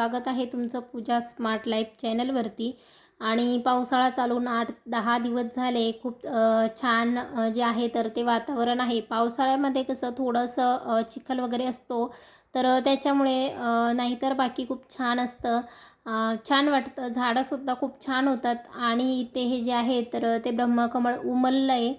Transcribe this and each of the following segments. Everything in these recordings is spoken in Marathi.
स्वागत आहे तुमचं पूजा स्मार्ट लाईफ चॅनलवरती. आणि पावसाळा चालून आठ दहा दिवस झाले. खूप छान जे आहे तर ते वातावरण आहे. पावसाळ्यामध्ये कसं थोडंसं चिखल वगैरे असतो तर त्याच्यामुळे नाहीतर बाकी खूप छान असतं. छान वाटतं. झाडंसुद्धा खूप छान होतात. आणि इथे हे जे आहे तर ते ब्रह्मकमळ उमललं आहे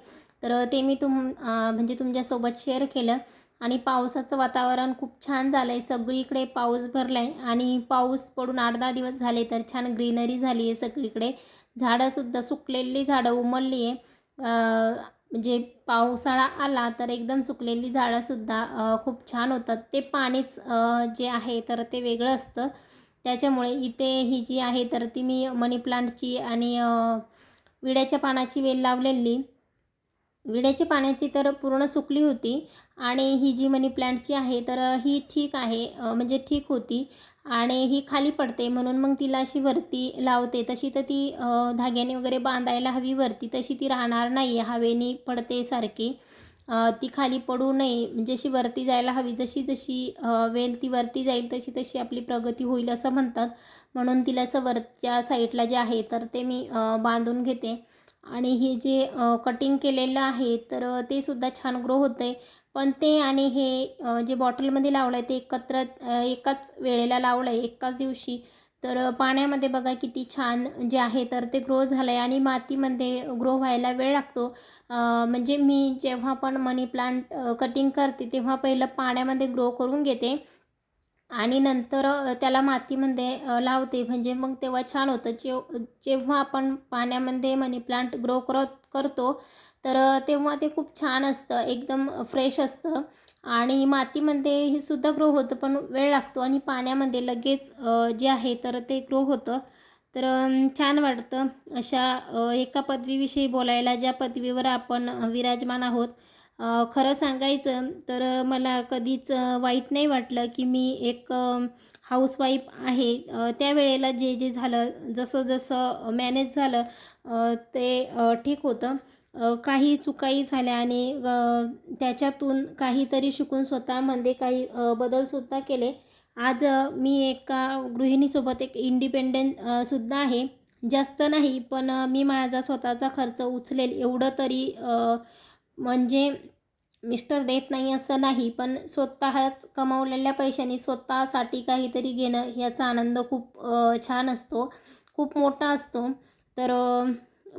तर ते मी तुम म्हणजे तुमच्यासोबत शेअर केलं. आणि पावसाचं वातावरण खूप छान झालं आहे सगळीकडे पाऊस भरला आहे आणि पाऊस पडून आठ दहा दिवस झाले तर छान ग्रीनरी झाली आहे सगळीकडे झाडंसुद्धा सुकलेली झाडं उमलली आहे म्हणजे पावसाळा आला तर एकदम सुकलेली झाडंसुद्धा खूप छान होतात. ते पाणीच जे आहे तर ते वेगळं असतं. त्याच्यामुळे इथे ही जी आहे तर ती मी मनी प्लांटची आणि विड्याच्या पानाची वेल लावलेली. विड्याची पाण्याची तर पूर्ण सुकली होती आणि ही जी मनी प्लांटची आहे तर ही ठीक आहे म्हणजे ठीक होती आणि ही खाली पडते म्हणून मग तिला अशी वरती लावते. तशी तर ती धाग्याने वगैरे बांधायला हवी वरती तशी ती राहणार नाही आहे हवेने पडते सारखी. ती खाली पडू नये म्हणजे अशी वरती जायला हवी. जशी जशी वेल ती वरती जाईल तशी तशी आपली प्रगती होईल असं म्हणतात. म्हणून तिला असं वरच्या साईडला जे आहे तर ते मी बांधून घेते. आणि हे जे कटिंग केलेलं आहे तर ते सुद्धा छान ग्रो होतं आहे पण ते आणि हे जे बॉटलमध्ये लावलं आहे ते एकत्र एकाच वेळेला लावलं आहे एकाच दिवशी. तर पाण्यामध्ये बघा किती छान जे आहे तर ते ग्रो झालं आहे आणि मातीमध्ये ग्रो व्हायला वेळ लागतो. म्हणजे मी जेव्हा पण मनी प्लांट कटिंग करते तेव्हा पहिलं पाण्यामध्ये ग्रो करून घेते. आणि नंतर त्याला मातीमध्ये लावते. म्हणजे मग तेव्हा छान होतं. जेव जेव्हा आपण पाण्यामध्ये मनी प्लांट ग्रो करत करतो तर तेव्हा ते खूप छान असतं. एकदम फ्रेश असतं. आणि मातीमध्ये हे सुद्धा ग्रो होतं पण वेळ लागतो. आणि पाण्यामध्ये लगेच जे आहे तर ते ग्रो होतं. तर छान वाटतं अशा एका पदवीविषयी बोलायला ज्या पदवीवर आपण विराजमान आहोत. खरं सांगायचं तर मला कधीच वाईट नाही वाटलं की मी एक हाऊसवाईफ आहे. त्यावेळेला जे जे झालं जसं जसं मॅनेज झालं ते ठीक होतं. काही चुकाही झाल्या आणि त्याच्यातून काहीतरी शिकून स्वतःमध्ये काही बदलसुद्धा केले. आज मी एका गृहिणीसोबत एक इंडिपेंडेंट सुद्धा आहे. जास्त नाही पण मी माझा स्वतःचा खर्च उचलेल एवढं तरी म्हणजे मिस्टर देत नाही असं नाही पण स्वतःच कमावलेल्या पैशाने स्वतःसाठी काहीतरी घेणं याचा आनंद खूप छान असतो. खूप मोठा असतो. तर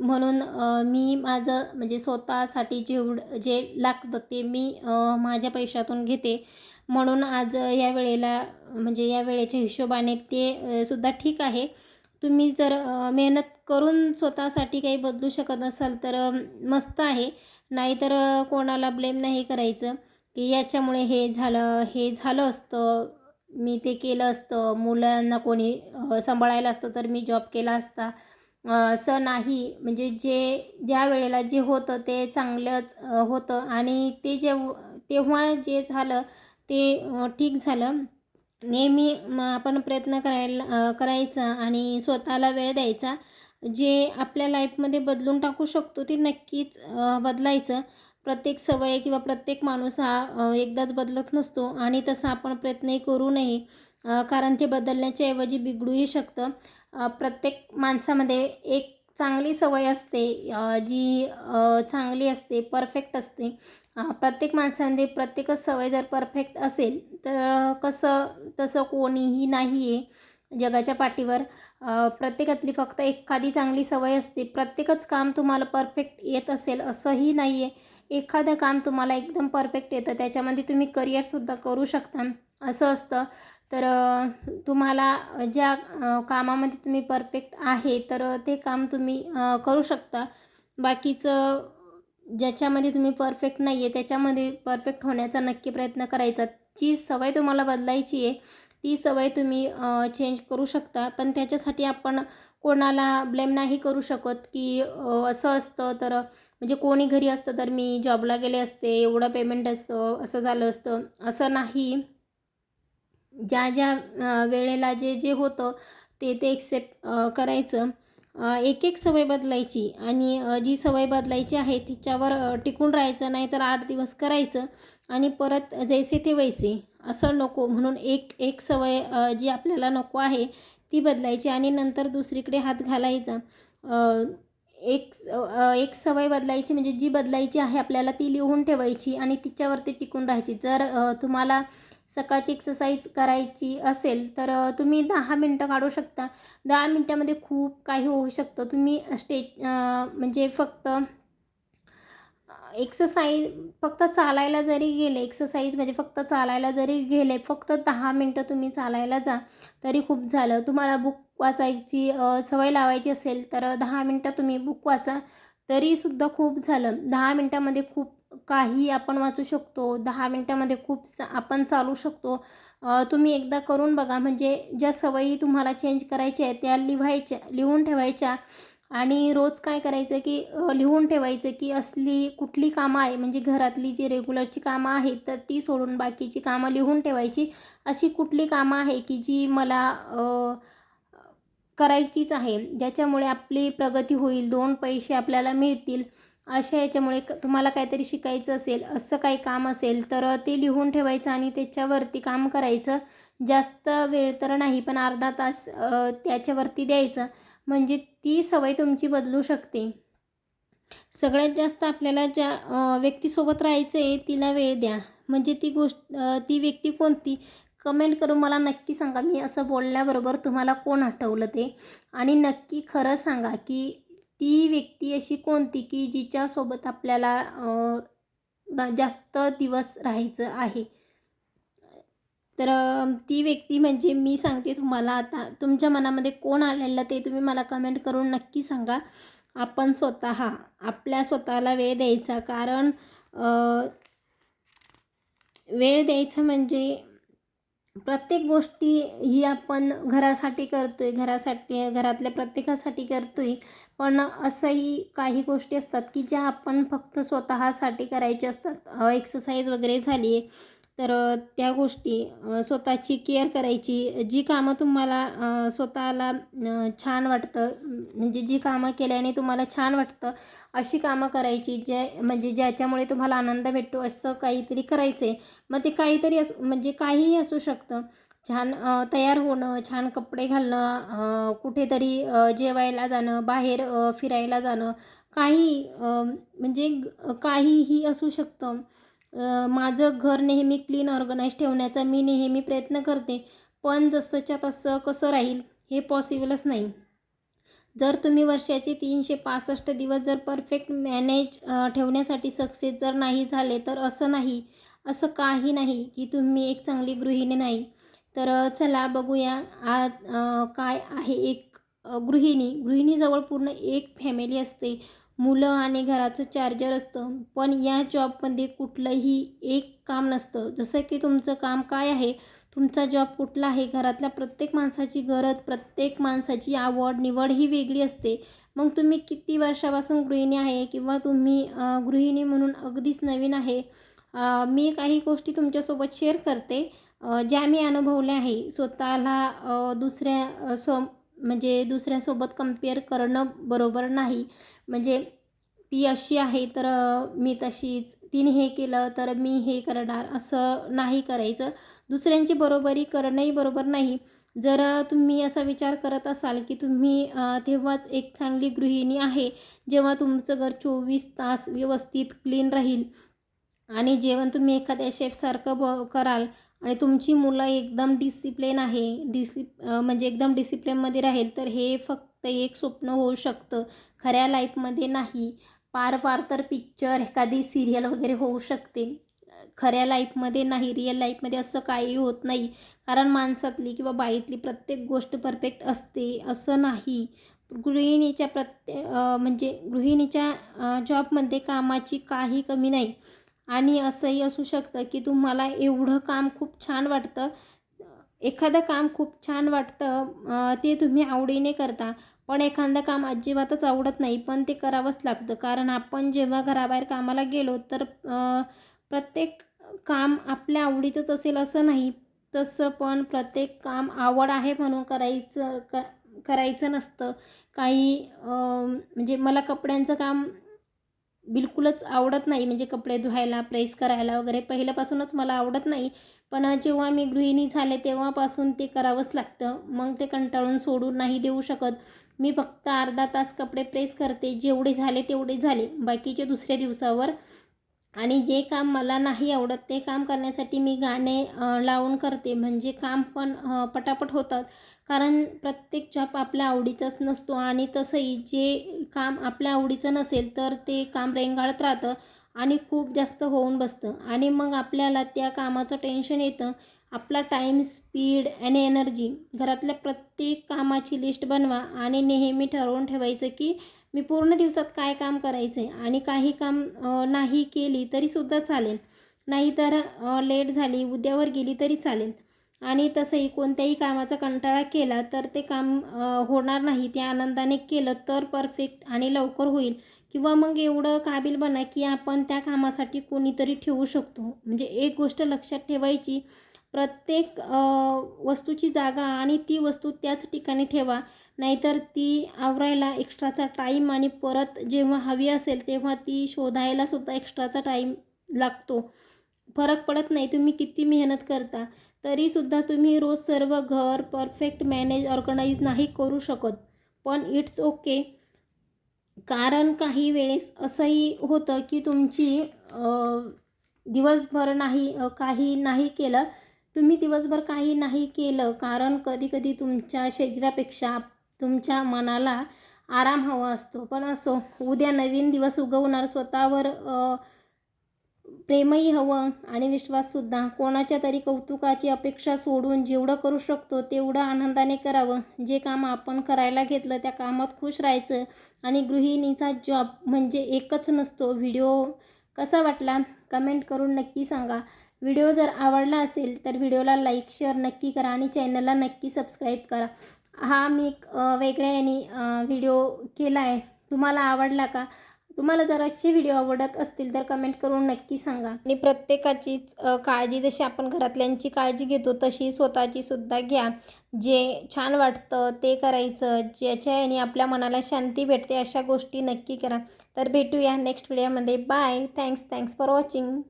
म्हणून मी माझं म्हणजे स्वतःसाठी जेवढं जे लागतं ते मी माझ्या पैशातून घेते. म्हणून आज या वेळेला म्हणजे या वेळेच्या हिशोबाने ते सुद्धा ठीक आहे. तुम्ही जर मेहनत करून स्वतःसाठी काही बदलू शकत असाल तर मस्त आहे. नाहीतर कोणाला ब्लेम नाही करायचं. की याच्यामुळे हे झालं हे झालं असतं. मी ते केलं असतं. मुलांना कोणी सांभाळायला असतं तर मी जॉब केला असता. असं नाही. म्हणजे जे ज्या वेळेला जे होतं ते चांगलंच होतं. आणि ते जेव तेव्हा जे झालं ते ठीक झालं. नेहमी मग आपण प्रयत्न करायला करायचा आणि स्वतःला वेळ द्यायचा. जे आपल्या लाईफमध्ये बदलून टाकू शकतो ते नक्कीच बदलायचं. प्रत्येक सवय किंवा प्रत्येक माणूस हा एकदाच बदलत नसतो आणि तसा आपण प्रयत्नही करू नये कारण ते बदलण्याच्या ऐवजी बिघडूही शकतं. प्रत्येक माणसामध्ये एक चांगली सवय असते जी चांगली असते परफेक्ट असते. प्रत्येक माणसामध्ये प्रत्येकच सवय जर परफेक्ट असेल तर कसं तसं कोणीही नाही आहे जगाच्या पाठीवर प्रत्येकातली फक्त एखादी चांगली सवय असते. प्रत्येकच काम तुम्हाला परफेक्ट येत असेल असंही नाही आहे एखादं काम तुम्हाला एकदम परफेक्ट येतं. त्याच्यामध्ये तुम्ही करिअरसुद्धा करू शकता. असं असतं. तर तुम्हाला ज्या कामामध्ये तुम्ही परफेक्ट आहे तर ते काम तुम्ही करू शकता. बाकीचं ज्याच्यामध्ये तुम्ही परफेक्ट नाही आहे त्याच्यामध्ये परफेक्ट होण्याचा नक्की प्रयत्न करायचा. जी सवय तुम्हाला बदलायची आहे ती सवय तुम्ही चेंज करू शकता. पण त्याच्यासाठी आपण कोणाला ब्लेम नाही करू शकत की असं असतं तर म्हणजे कोणी घरी असतं तर मी जॉबला गेले असते एवढं पेमेंट असतं असं झालं असतं असं नाही. ज्या ज्या वेळेला जे जे होतं ते ते एक्सेप्ट करायचं. एक एक सवय बदलायची आणि जी सवय बदलायची आहे तिच्यावर टिकून राहायचं नाही तर आठ दिवस करायचं आणि परत जैसे ते वैसे असं नको म्हणून एक एक सवय जी आपल्याला नको आहे ती बदलायची आणि नंतर दुसरीकडे हात घालायचा. एक एक सवय बदलायची म्हणजे जी बदलायची आहे आपल्याला ती लिहून ठेवायची आणि तिच्यावरती टिकून राहायची. जर तुम्हाला सकाळची एक्सरसाइज करायची असेल तर तुम्ही दहा मिनटं काढू शकता. दहा मिनटामध्ये खूप काही होऊ शकतं. तुम्ही स्टेज म्हणजे फक्त एक्सरसाइज फक्त चालायला जरी गेले एक्सरसाइज म्हणजे फक्त चालायला जरी गेले फक्त दहा मिनटं तुम्ही चालायला जा तरी खूप झालं. तुम्हाला बुक वाचायची सवय लावायची असेल तर दहा मिनटं तुम्ही बुक वाचा तरीसुद्धा खूप झालं. दहा मिनटामध्ये खूप काही आपण वाचू शकतो. दहा मिनटामध्ये खूप सा आपण चालू शकतो. तुम्ही एकदा करून बघा. म्हणजे ज्या सवयी तुम्हाला चेंज करायच्या आहेत त्या लिहायच्या लिहून ठेवायच्या. आणि रोज काय करायचं की लिहून ठेवायचं की असली कुठली कामं आहे म्हणजे घरातली जी रेग्युलरची कामं आहेत तर ती सोडून बाकीची कामं लिहून ठेवायची. अशी कुठली कामं आहे की जी मला करायचीच आहे. ज्याच्यामुळे आपली प्रगती होईल दोन पैसे आपल्याला मिळतील. अशा याच्यामुळे क तुम्हाला काहीतरी शिकायचं असेल असं काही काम असेल तर ते लिहून ठेवायचं आणि त्याच्यावरती काम करायचं. जास्त वेळ तर नाही पण अर्धा तास त्याच्यावरती द्यायचं. म्हणजे ती सवय तुमची बदलू शकते. सगळ्यात जास्त आपल्याला ज्या व्यक्तीसोबत राहायचं आहे तिला वेळ द्या. म्हणजे ती गोष्ट ती व्यक्ती कोणती? कमेंट करून मला नक्की सांगा. मी असं बोलल्याबरोबर तुम्हाला कोण आठवलं ते? आणि नक्की खरं सांगा की ती व्यक्ती अशी कोणती की जिच्यासोबत आपल्याला जास्त दिवस राहायचं आहे? तर ती व्यक्ती म्हणजे मी सांगते तुम्हाला आता. तुमच्या मनामध्ये कोण आलेलं ते तुम्ही मला कमेंट करून नक्की सांगा. आपण स्वतः आपल्या स्वतःला वेळ द्यायचा. कारण वेळ द्यायचा म्हणजे प्रत्येक गोष्टी ही आपण घरासाठी करतो आहे घरासाठी घरातल्या प्रत्येकासाठी करतो आहे पण असंही काही गोष्टी असतात की ज्या आपण फक्त स्वतःसाठी करायच्या असतात. एक्सरसाइज वगैरे झाली तर त्या गोष्टी स्वतःची केअर करायची जी कामं तुम्हाला स्वतःला छान वाटतं म्हणजे जी कामं केल्याने तुम्हाला छान वाटतं अशी कामं करायची जे म्हणजे ज्याच्यामुळे तुम्हाला आनंद भेटतो असं काहीतरी करायचं आहे मग ते काहीतरी असू म्हणजे काहीही असू शकतं. छान तयार होणं छान कपडे घालणं कुठेतरी जेवायला जाणं बाहेर फिरायला जाणं काही म्हणजे काहीही असू शकतं. माझं घर नेहमी क्लीन ऑर्गनाईज ठेवण्याचा मी नेहमी प्रयत्न करते पण जसंच्या तसं कसं राहील हे पॉसिबलच नाही. जर तुम्ही वर्षाचे तीनशे पासष्ट दिवस जर परफेक्ट मॅनेज ठेवण्यासाठी सक्सेस जर नाही झाले तर असं नाही असं काही नाही की तुम्ही एक चांगली गृहिणी नाही. तर चला बघूया आज काय आहे एक गृहिणी. गृहिणीजवळ पूर्ण एक फॅमिली असते. मुलं आणि घराचं चार्जर असतं. पण या जॉबमध्ये कुठलंही एक काम नसतं. जसं की तुमचं काम काय आहे? तुमचा जॉब कुठला आहे? घरातल्या प्रत्येक माणसाची गरज प्रत्येक माणसाची आवड निवड ही वेगळी असते. मग तुम्ही किती वर्षापासून गृहिणी आहे? किंवा तुम्ही गृहिणी म्हणून अगदीच नवीन आहे? मी काही गोष्टी तुमच्यासोबत शेअर करते. ज्या मी अनुभवल्या आहे स्वतःला दुसऱ्या सो म्हणजे दुसऱ्यासोबत कंपेअर करणं बरोबर नाही. म्हणजे ती अशी आहे तर मी तशीच तिने हे केलं तर मी हे करणार असं नाही करायचं. दुसऱ्यांची बरोबरी करणंही बरोबर नाही. जर तुम्ही असा विचार करत असाल की तुम्ही तेव्हाच एक चांगली गृहिणी आहे जेव्हा तुमचं घर चोवीस तास व्यवस्थित क्लीन राहील आणि जेवण तुम्ही एखाद्या शेफसारखं ब कराल आणि तुमची मुलं एकदम डिसिप्लिन आहे. डिसिप म्हणजे एकदम डिसिप्लिनमध्ये राहील तर हे फक्त एक स्वप्न होऊ शकतं. खऱ्या लाईफमध्ये नाही. पार पार तर पिक्चर एखादी सिरियल वगैरे होऊ शकते. खऱ्या लाईफमध्ये नाही. रिअल लाईफमध्ये असं काही होत नाही. कारण माणसातली किंवा बाईतली प्रत्येक गोष्ट परफेक्ट असते. असं नाही. गृहिणीच्या प्रत्ये म्हणजे गृहिणीच्या जॉबमध्ये कामाची काही कमी नाही. आणि असंही असू शकतं की तुम्हाला एवढं काम खूप छान वाटतं एखादं काम खूप छान वाटतं ते तुम्ही आवडीने करता पण एखादं काम अजिबातच आवडत नाही पण ते करावंच लागतं. कारण आपण जेव्हा घराबाहेर कामाला गेलो तर प्रत्येक काम आपल्या आवडीचंच असेल असं नाही. तसं पण प्रत्येक काम आवड आहे म्हणून करायचं क करायचं नसतं. काही म्हणजे मला कपड्यांचं काम बिलकुलच आवडत नाही. म्हणजे कपडे धुवायला प्रेस करायला वगैरे पहिल्यापासूनच मला आवडत नाही. पण जेव्हा मी गृहिणी झाले तेव्हापासून ते करावंच लागतं. मग ते कंटाळून सोडून नाही देऊ शकत. मी फक्त अर्धा तास कपडे प्रेस करते. जेवढे झाले तेवढे झाले. बाकीचे दुसऱ्या दिवसावर आणि जे काम मला नाही आवडत ते काम करण्यासाठी मी गाणे लावून करते. म्हणजे काम पण पटापट होतात. कारण प्रत्येक जॉब आपल्या आवडीचाच नसतो आणि तसंही जे काम आपल्या आवडीचं नसेल तर ते काम रेंगाळत राहतं आणि खूप जास्त होऊन बसतं. आणि मग आपल्याला त्या कामाचं टेन्शन येतं. आपला टाईम स्पीड आणि एनर्जी घरातल्या प्रत्येक कामाची लिस्ट बनवा आणि नेहमी ठरवून ठेवायचं की मी पूर्ण दिवसात काय काम करायचं आहे आणि काही काम नाही केली तरीसुद्धा चालेल. नाहीतर लेट झाली उद्यावर गेली तरी चालेल. आणि तसंही कोणत्याही कामाचा कंटाळा केला तर ते काम होणार नाही. ते आनंदाने केलं तर परफेक्ट आणि लवकर होईल. किंवा मग एवढं काबिल बना की आपण त्या कामासाठी कोणीतरी ठेवू शकतो. म्हणजे एक गोष्ट लक्षात ठेवायची प्रत्येक वस्तूची जागा आणि ती वस्तू त्याच ठिकाणी ठेवा. नाहीतर ती आवरायला एक्स्ट्राचा टाईम आणि परत जेव्हा हवी असेल तेव्हा ती शोधायला सुद्धा एक्स्ट्राचा टाईम लागतो. फरक पडत नाही तुम्ही किती मेहनत करता तरीसुद्धा तुम्ही रोज सर्व घर परफेक्ट मॅनेज ऑर्गनाईज नाही करू शकत. पण इट्स ओके. कारण काही वेळेस असंही होतं की तुमची दिवसभर नाही काही नाही केलं तुम्ही दिवसभर काही नाही केलं कारण कधीकधी तुमच्या शरीरापेक्षा तुमच्या मनाला आराम हवा असतो. पण असो उद्या नवीन दिवस उगवणार स्वतःवर प्रेमही हवं आणि विश्वाससुद्धा कोणाच्या तरी कौतुकाची अपेक्षा सोडून जेवढं करू शकतो तेवढं आनंदाने करावं. जे काम आपण करायला घेतलं त्या कामात खुश राहायचं आणि गृहिणीचा जॉब म्हणजे एकच नसतो. व्हिडिओ कसा वाटला? कमेंट करून नक्की सांगा. व्हिडिओ जर आवडला असेल तर व्हिडिओला लाईक शेअर नक्की करा आणि चॅनलला नक्की सबस्क्राईब करा. हा मी एक वेगळ्या याने व्हिडिओ केला आहे. तुम्हाला आवडला का? तुम्हाला जर असे व्हिडिओ आवडत असतील तर कमेंट करून नक्की सांगा. आणि प्रत्येकाचीच काळजी जशी आपण घरातल्यांची काळजी घेतो तशी स्वतःची सुद्धा घ्या. जे छान वाटतं ते करायचं ज्याच्या याने आपल्या मनाला शांती भेटते अशा गोष्टी नक्की करा. तर भेटूया नेक्स्ट व्हिडिओमध्ये. Bye. Thanks. Thanks for watching.